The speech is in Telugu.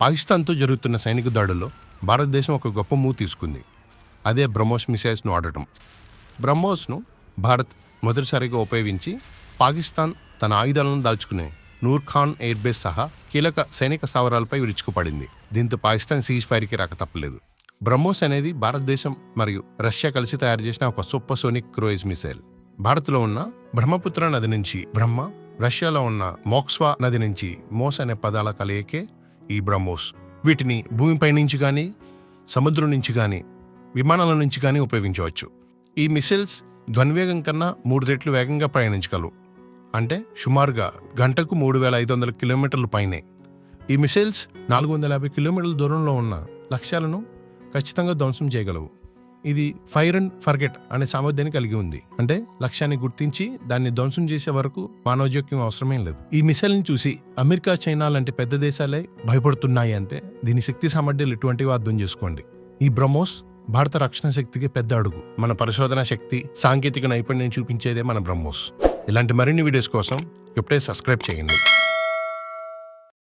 పాకిస్తాన్తో జరుగుతున్న సైనిక దాడుల్లో భారతదేశం ఒక గొప్ప మూవ్ తీసుకుంది. అదే బ్రహ్మోస్ మిసైల్స్ను వాడటం బ్రహ్మోస్ను భారత్ మొదటిసారిగా ఉపయోగించి పాకిస్తాన్ తన ఆయుధాలను దాల్చుకునే నూర్ ఖాన్ ఎయిర్బేస్ సహా కీలక సైనిక స్థావరాలపై విరుచుకుపడింది. దీంతో పాకిస్తాన్ సీజ్ ఫైర్కి రాక తప్పలేదు. బ్రహ్మోస్ అనేది భారతదేశం మరియు రష్యా కలిసి తయారు చేసిన ఒక సూపర్సోనిక్ క్రూయిజ్ మిసైల్. భారత్లో ఉన్న బ్రహ్మపుత్ర నది నుంచి బ్రహ్మ రష్యాలో ఉన్న మోక్స్వా నది నుంచి మోస్ అనే పదాల కలయికే ఈ బ్రహ్మోస్ వీటిని భూమిపై నుంచి కానీ సముద్రం నుంచి కానీ విమానాల నుంచి కానీ ఉపయోగించవచ్చు. ఈ మిసైల్స్ ధ్వనివేగం కన్నా మూడు రెట్లు వేగంగా ప్రయాణించగలవు. అంటే సుమారుగా గంటకు మూడు వేల ఐదు వందల కిలోమీటర్ల పైనే. ఈ మిసైల్స్ నాలుగు వందల యాభై కిలోమీటర్ల దూరంలో ఉన్న లక్ష్యాలను ఖచ్చితంగా ధ్వంసం చేయగలవు. ఇది ఫైర్ అండ్ ఫర్గెట్ అనే సామర్థ్యాన్ని కలిగి ఉంది. అంటే లక్ష్యాన్ని గుర్తించి దాన్ని ధ్వంసం చేసే వరకు మానవ జోక్యం అవసరమేం లేదు. ఈ మిసైల్ని చూసి అమెరికా చైనా లాంటి పెద్ద దేశాలే భయపడుతున్నాయి అంటే దీని శక్తి సామర్థ్యాలు ఎటువంటివి అర్థం చేసుకోండి. ఈ బ్రహ్మోస్ భారత రక్షణ శక్తికి పెద్ద అడుగు. మన పరిశోధన శక్తి సాంకేతిక నైపుణ్యం చూపించేదే మన బ్రహ్మోస్. ఇలాంటి మరిన్ని వీడియోస్ కోసం ఇప్పుడే సబ్స్క్రైబ్ చేయండి.